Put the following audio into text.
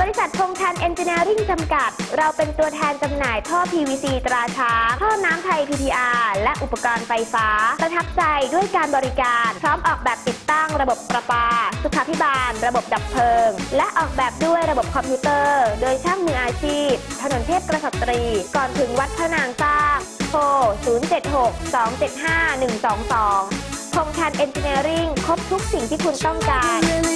บริษัทพงชันเอนจิเนียริ่งจำกัด เราเป็นตัวแทนจำหน่ายท่อ PVC ตราช้างท่อน้ำไทย PTR และอุปกรณ์ไฟฟ้า ประทับใจด้วยการบริการ พร้อมออกแบบติดตั้งระบบประปา สุขาภิบาล ระบบดับเพลิง และออกแบบด้วยระบบคอมพิวเตอร์ โดยช่างมืออาชีพ ถนนเทพกระสับตรี ก่อนถึงวัดพระนางสร้างโทร076 275 122พงชันเอนจิเนียริ่งครบทุกสิ่งที่คุณต้องการ